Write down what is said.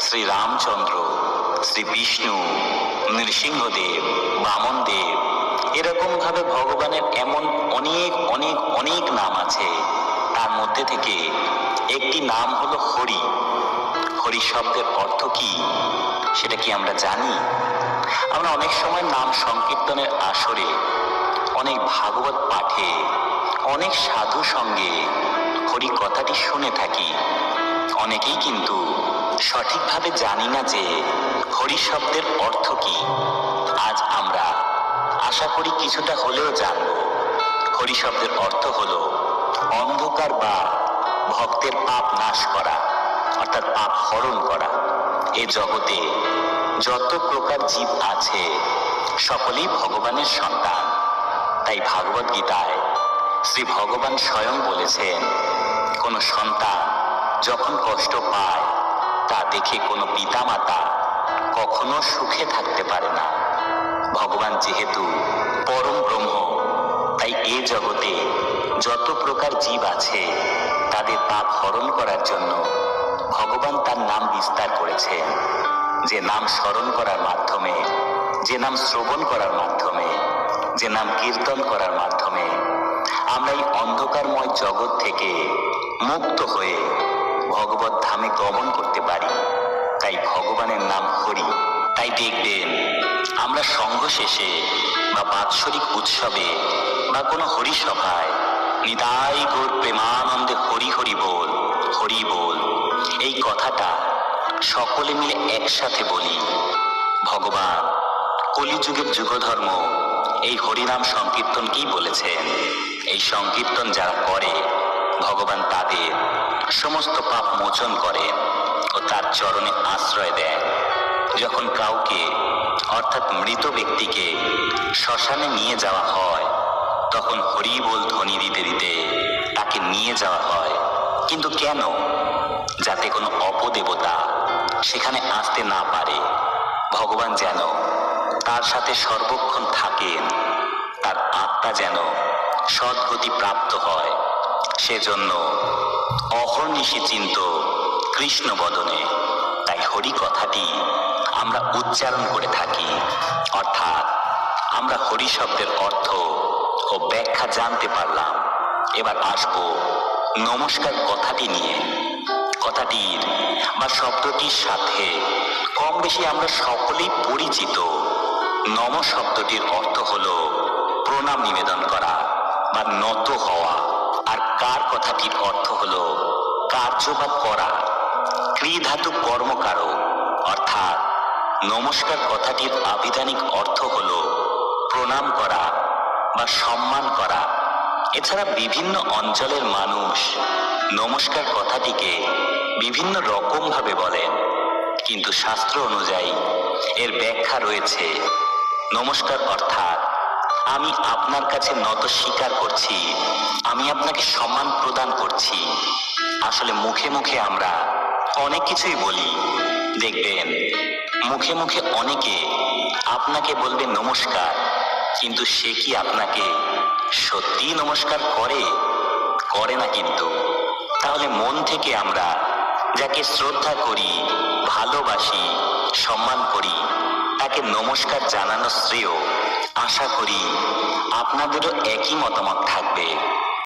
শ্রী রামচন্দ্র শ্রী বিষ্ণু, নৃসিংহদেব, বামনদেব এরকম ভাবে ভগবানের এমন অনেক অনেক অনেক নাম আছে। তার মধ্যে থেকে একটি নাম হলো হরি। হরি শব্দের অর্থ কি সেটা কি আমরা জানি? আমরা অনেক সময় নাম সংকীর্তনের আসরে অনেক ভাগবত পাঠে, অনেক সাধু সঙ্গে হরি কথাটি শুনে থাকি। অনেকেই কিন্তু সঠিকভাবে জানি না যে হরি শব্দের অর্থ কি। আজ আমরা আশা করি কিছুটা হলেও জানব। হরি শব্দের অর্থ হলো অন্ধকার বা ভক্তের পাপ নাশ করা, অর্থাৎ পাপ হরণ করা। এ জগতে যত প্রকার জীব আছে, সকলেই ভগবানের সন্তান। তাই ভাগবত গীতায় শ্রী ভগবান স্বয়ং বলেছেন, কোনো সন্তান যখন কষ্ট পায় তা দেখে কোনো পিতামাতা কখনো সুখে থাকতে পারে না। ভগবান যেহেতু পরম ব্রহ্ম, তাই এ জগতে যত প্রকার জীব আছে, তাদের পাপ হরণ করার জন্য ভগবান তার নাম বিস্তার করেছেন যে নাম স্মরণ করার মাধ্যমে, যে নাম শ্রবণ করার মাধ্যমে, যে নাম কীর্তন করার মাধ্যমে আমরা এই অন্ধকারময় জগৎ থেকে মুক্ত হয়ে ধামে গমন করতে পারি। তাই ভগবানের নাম হরি তাই দেখবেন, আমরা সংঘ শেষে বা বাৎসরিক উৎসবে বা কোনো হরিসভায় নিতাই গৌর প্রেমানন্দে হরি হরি বল হরি বল। এই কথাটা সকলে মিলে একসাথে বলি, ভগবান, কলিযুগের যুগধর্ম এই হরিনাম সংকীর্তনকেই বলেছেন। এই সংকীর্তন যারা করে ভগবান তাদের সমস্ত পাপ মোচন করেন ও তার চরণে আশ্রয় দেন যখন কাউকে, অর্থাৎ মৃত ব্যক্তিকে, শ্মশানে নিয়ে যাওয়া হয়, তখন হরি বল ধ্বনি দিতে দিতে তাকে নিয়ে যাওয়া হয়। কিন্তু কেন? যাতে কোনো অপদেবতা সেখানে আসতে না পারে। ভগবান যেন তার সাথে সর্বক্ষণ থাকেন, তার আত্মা যেন সদ্গতি প্রাপ্ত হয়। সেজন্য অহর্নিশি চিন্ত কৃষ্ণ বদনে তাই হরি কথাটি আমরা উচ্চারণ করে থাকি। অর্থাৎ আমরা হরি শব্দের অর্থ ও ব্যাখ্যা জানতে পারলাম। এবার আসব নমস্কার কথাটি নিয়ে। কথাটির বা শব্দটির সাথে কম বেশি আমরা সকলেই পরিচিত। নম শব্দটির অর্থ হলো প্রণাম নিবেদন করা বা নত হওয়া। কার কথাটির অর্থ হল? কার্য বা করা? ক্রিধাতু কর্মকারক অর্থাৎ নমস্কার কথাটির আবিধানিক অর্থ হল প্রণাম করা বা সম্মান করা। এছাড়া বিভিন্ন অঞ্চলের মানুষ নমস্কার কথাটিকে বিভিন্ন রকম ভাবে বলেন। কিন্তু শাস্ত্র অনুযায়ী এর ব্যাখ্যা রয়েছে। নমস্কার অর্থাৎ আমি আপনার কাছে নত স্বীকার করছি। আমি আপনাকে সম্মান প্রদান করছি। আসলে মুখে মুখে আমরা অনেক কিছুই বলি। দেখবেন, মুখে মুখে অনেকে আপনাকে বলবে নমস্কার, কিন্তু সে কি আপনাকে সত্যি নমস্কার করে? করে না কিন্তু। তাহলে মন থেকে আমরা যাকে শ্রদ্ধা করি, ভালোবাসি, সম্মান করি, তাকে নমস্কার জানানো শ্রেয় আশা করি আপনাদেরও একই মতামত থাকবে।